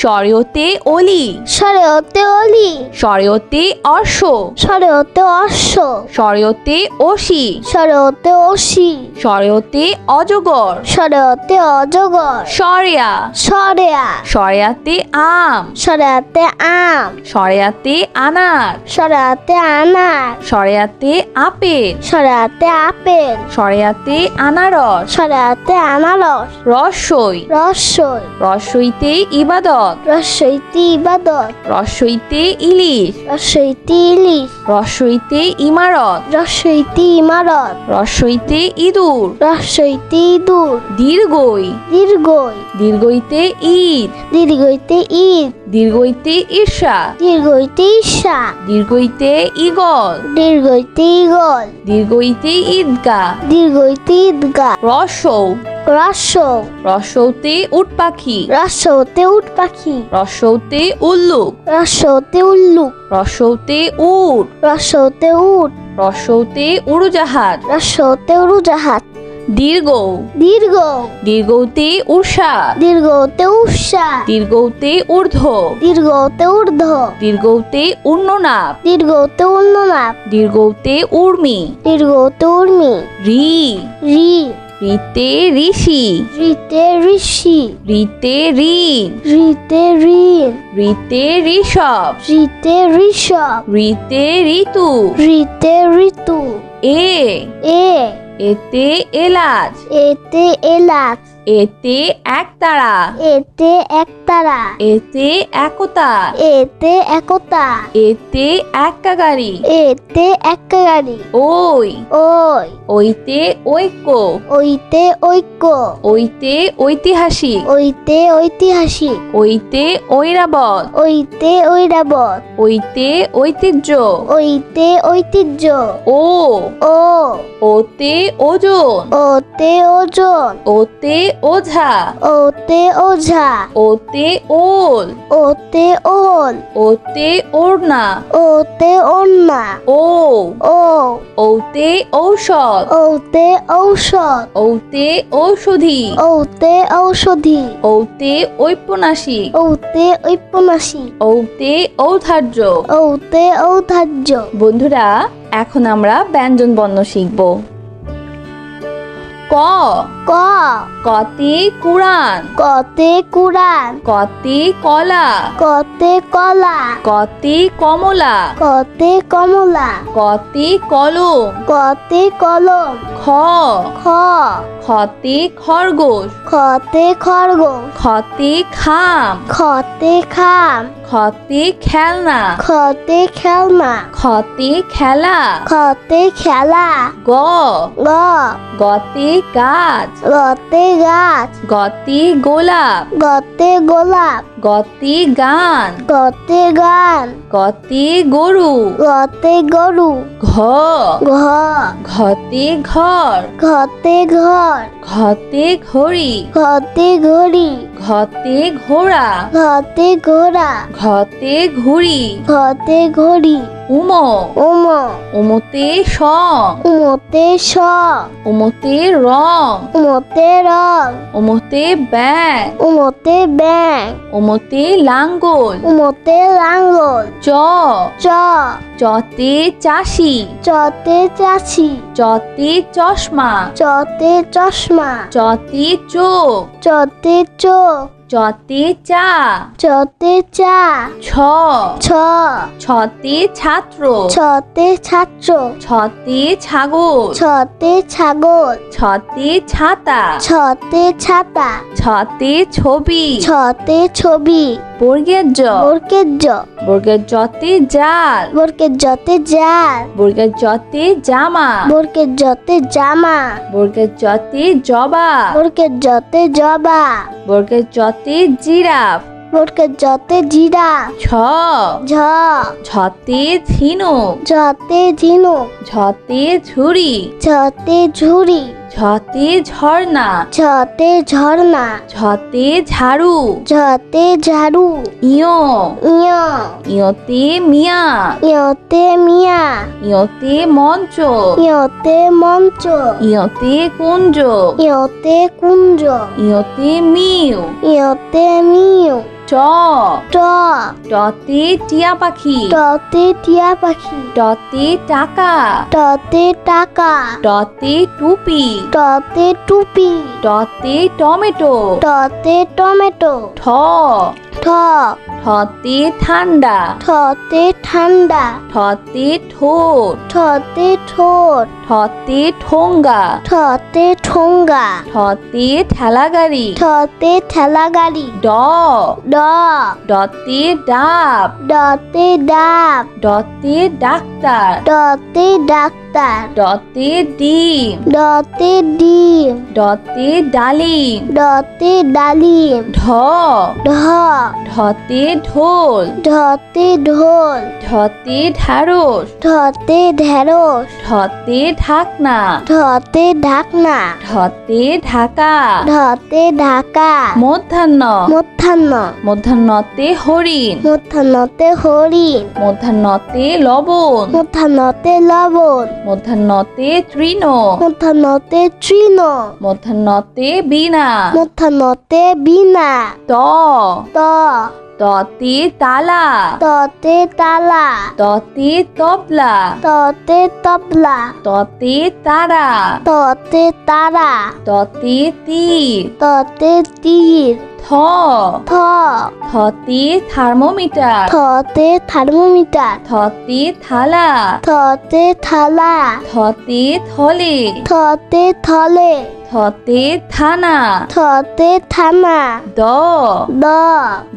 স্বরীয়তে অলি। সরেওতে অলি। স্বরীয়তে অর্শ সরেওতে অশ্ব। স্বরীয়তে অসি সরেওতে অসি স্বরীয়তে অজগর। সরেওতে অজগর। সরেয়া। সরেয়া। সরেয়াতে আম। সরেয়াতে আম। সরেয়াতে আনার। সরেয়াতে আনার। সরেয়াতে আপেল। সরেয়াতে আপেল। সরেয়াতে আনারস। সরেয়াতে আনারস। রসই। রসই। রসইতে ইবাদত। রসইতে ইবাদত রসইতে ইলিশ। রসইতে ইলিশ। রসইতে ইমারত। রসইতে ইমারত। রসইতে ইঁদুর। রসইতে ইঁদুর। দীর্ঘই। দীর্ঘই। দীর্ঘইতে ঈদ। দীর্ঘইতে ঈদ। দীর্ঘইতে ঈর্ষা। দীর্ঘইতে ঈর্ষা। দীর্ঘইতে ইগল দীর্ঘইতে ইগল দীর্ঘইতে ঈদগা। দীর্ঘইতে ঈদগা। রসৌ রসৌ রসৌতে উট পাখি। রসৌতে উট পাখি। রসৌতে উল্লুক। রসৌতে উল্লুক। রসৌতে উট। রসৌতে উট। রসৌতে উড়োজাহাজ। রসৌতে উড়োজাহাজ। দীর্ঘ। দীর্ঘ। দীর্ঘতে উষা দীর্ঘতে উষা দীর্ঘতে ঊর্ধ্ব। দীর্ঘতে ঊর্ধ্ব। দীর্ঘতে উন্ননাপ দীর্ঘতে উন্ননাপ দীর্ঘতে উর্মি দীর্ঘতে উর্মি রি। রি। রিতে ঋষি। রিতে ঋষি। রিতে ঋণ। রিতে ঋণ। রিতে ঋষভ। রিতে ঋষভ। রিতে ঋতু। রিতে ঋতু। এ এ এতে এলাচ এতে এলাচ এতে একতারা এতে একতারা এতে একতা। এতে একতা। এতে একাগারি। এতে একাগারি। ওই। ওই। ওইতে ঐক্য। ওইতে ঐক্য। ওইতে ঐতিহাসিক। ওইতে ঐতিহাসিক। ওইতে ঐরাবত ওইতে ঐরাবত ওইতে ঐতিহ্য। ওইতে ঐতিহ্য। ও। ও। ওতে ওজন। ওতে ওজন। ওতে ওঝা। ওতে ওঝা। ওতে ওল। ওতে ওল। ওতে ওড়না। ওতে ওন্না ও। ও। ওতে ঔষধ। ওতে ঔষধ। ওতে ঔষধি। ওতে ঔষধি। ওতে ঔপন্যাসিক। ওতে ঔপন্যাসিক। ওতে ঔধার্য। ওতে ঔধার্য। বন্ধুরা এখন আমরা ব্যঞ্জন বর্ণ শিখব। ক। ক। কতে কুরআন কতে কুরান কতে কলা। কতে কলা। কতে কমলা। কতে কমলা। কতে কলম। কতে কলম। খ। খ। খতে খরগোশ। খতে খরগোশ। খতে খাম। খতে খাম। খতে খেলনা। খতে খেলনা। খতে খেলা। খতে খেলা। গ। গ। গতে গাছ। গতে গাছ। গতে গোলাপ। গতে গোলাপ। গতে গান। গতে গান। গতি গরু। গতে গরু। ঘ। ঘ। ঘতে ঘর। ঘতে ঘর। ঘতে ঘড়ি। ঘতে ঘড়ি। ঘতে ঘোড়া। ঘতে ঘোড়া। ঘতে ঘুড়ি। ঘতে ঘড়ি। উম। উম। উমতে সং উমতে স উমতে রং। উমতে রং। উমতে ব্যাং। উমতে ব্যাং। উমতে লাঙ্গল। উমতে লাঙ্গল। চ। চ। চতে চাষি। চতে চাষি। চতে চশমা। চতে চশমা। চতে চোখ। চতে চোখ। চতে চা। চতে চা। ছ। ছ। ছতে ছাত্র। ছতে ছাত্র। ছতে ছাগল। ছতে ছাগল। ছতে ছাতা। ছতে ছাতা। ছতে ছবি। ছতে ছবি। বর্গের জ বর্গের জ বর্গের জতে জাল। বর্গের জতে জাল। বর্গের জতে জামা। বর্গের জতে জামা। বর্গের জতে জবা। বর্গের জতে জবা। বর্গের জতে জিরাফ। মোটকে জতে জিরা ছ ঝ। ঝতে ঝিনুক। জতে ঝিনুক। ঝতে ঝুড়ি। ঝতে ঝুড়ি। ঝতে ঝর্ণা। ঝতে ঝর্ণা। ঝতে ঝাড়ু। ঝতে ঝাড়ু। ইয়। ইয়। ইয়তে মিয়া। ইয়তে মিয়া। ইয়তে মঞ্চ। ইয়তে মঞ্চ। ইয়তে কুঞ্জ। ইয়তে কুঞ্জ। ইয়তে মিউ ইয়তে মিউ ট। ট। টতে টিয়া পাখি। টতে টিয়া পাখি। টতে টাকা। টতে টাকা। টতে টুপি। টতে টুপি। টতে টমেটো। টতে টমেটো। ঠ। ঠ। ঠতে ঠান্ডা। ঠতে ঠান্ডা। ঠতে ঠোঁট। ঠতে ঠোঁট। ঠতে ঠোঙ্গা। ঠতে ঠোঙ্গা। ঠতে ঠেলাগাড়ি। ঠতে ঠেলা গাড়ি ড। ড। ডতে ডাব। ডতে ডাব। ডতে ডাক্তার। ডতে ডাক্তার। ডতে ডিম। ডতে ডিম। ডতে ডালিম। ডতে ডালিম। ঢ। ঢ। ঢতে ঢোল। ঢতে ঢোল। ঢতে ঢাড়স ঢতে ঢেঁড়স। ঢতে ঢাকনা। ঢতে ঢাকনা। ঢতে ঢাকা। ঢতে ঢাকা। মধ্যাহ্ন। মধ্যাহ্ন। মধ্যাহ্নতে হরিণ। মধ্যাহ্নতে হরিণ। মধ্যাহ্নতে লবণ। মধ্যাহ্নতে লবণ। মধ্যাহ্নতে তৃণ। মধ্যাহ্নতে তৃণ। মধ্যাহ্নতে বীণা। মধ্যাহ্নতে বীণা। ত। ত। ততে তালা। ততে তালা। ততে তবলা। ততে তবলা। ততে তারা। ততে তারা। ততে তীর। ততে তীর। থ। থ। থতে থার্মোমিটার। থতে থার্মোমিটার। থতে থালা। থতে থালা। থতে থলে। থতে থলে। থতে থানা। থতে থানা। দ। দ।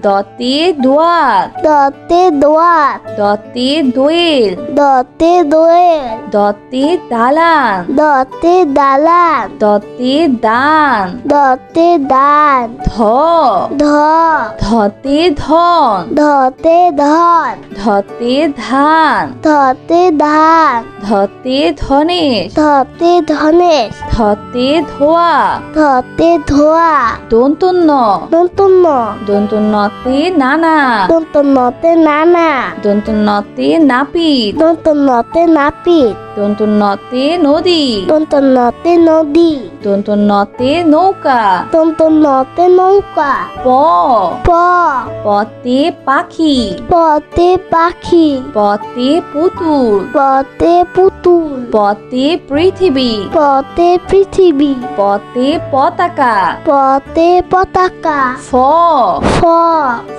দতে দোয়াত দতে দোয়ার। দতে দোয়েল। দতে দোয়েল। দতে দালান। দতে দালান। দতে দান। দতে দান। ধ। ধ। ধতে ধন। ধতে ধন। ধতে ধান। ধতে ধান। ধতে ধনেশ। ধতে ধনেশ। ধতে ধোয়া? ধতে ধোয়া। দন্তন্য? দন্তন্য। দন্তন্যতে নানা? দন্তন্যতে নানা। দন্তন্যতে নাপিত? দন্তন্যতে নাপিত। দন্তন্যতে নদী? দন্তন্যতে নদী। দন্তন্যতে নৌকা? দন্তন্যতে নৌকা। প? প। পতে পাখি? পতে পাখি। পতে পুতুল? পতে পুতুল। পতে পৃথিবী। পতে পৃথিবী। পতে পতাকা। পতে পতাকা। ফ। ফ।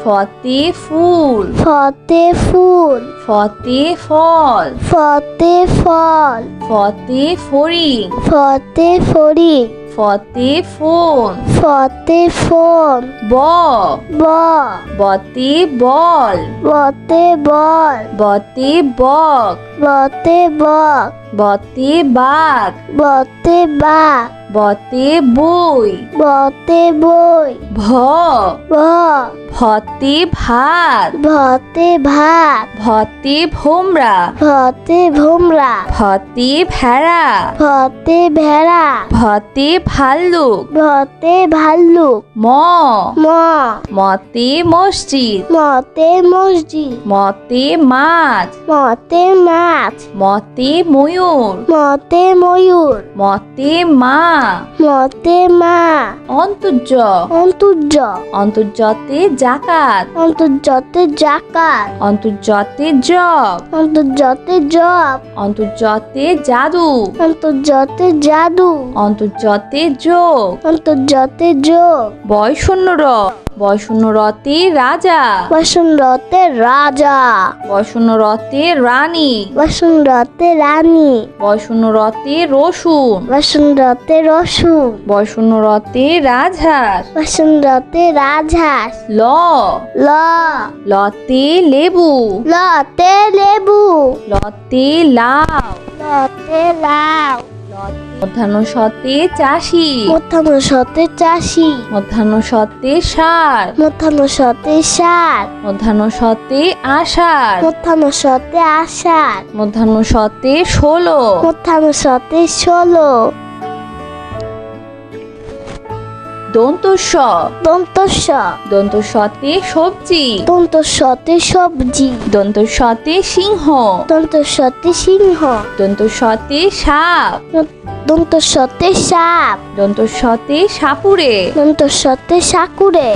ফতে ফুল। ফতে ফুল। ফতে ফল। ফতে ফল। ফতে ফড়িং। ফতে ফড়িং। ফতে ফোন। ফতে ফোন। ব। ব। বতে বল। বতে বল। বতে বক। বতে বক। বতে বাঘ। বতে বাঘ। বতে বই। বতে বই। ভ। ভ। ভতে ভাত। ভতে ভাত। ভতে ভোমরা। ভতে ভোমরা। ভতে ভেড়া। ভতে ভেড়া। ভতে ভাল্লুক। ভতে ভাল্লুক। ম। ম। মতে মসজিদ। মতে মসজিদ। মতে মাছ মতে মাছ মতে ময়ূর। মতে ময়ূর। মতে মা মতে মা। অন্তর্য। অন্তর্য। অন্তর্জতে জাকাত অন্তর্জতে জাকাত অন্তর্জতে জব। অন্তর্জতে জব। অন্তর্জতে জাদু। অন্তর্জতে জাদু। অন্তর্জতে যোগ। অন্তর্জতে যোগ। বয়শূন্য র বয়শূন্য রতে রাজা। বসুন্ধরতে রাজা। বয়শূন্য রতে রানী। বসুন্ধরতে রানী। বয়শূন্য রতে রসুন। বসুন্ধরতে রসুন। রতে রাজহাঁস। বসুন্ধরতে রাজহাঁস। ল। ল। লতে লেবু। লতে লেবু। লতে লাউ। লতে লাউ। মধ্যাহ্ন সতে চাষি। মধ্যাহ্ন সতে চাষি। মধ্যাহ্ন সতে সার। মধ্যাহ্ন সতে সার। মধ্যাহ্ন সতে আষাঢ়। মধ্যাহ্ন সতে আষাঢ়। মধ্যাহ্ন সতে ষোলো। মধ্যাহ্ন সতে ষোলো। দন্ত স দন্ত স দন্ত সতে সবজি। দন্ত সতে সবজি। দন্ত সতে সিংহ। দন্ত সতে সিংহ। দন্ত সতে সাপ। দন্ত সতে সাপ। দন্ত সতে সাপুরে। দন্ত সতে সাকুরে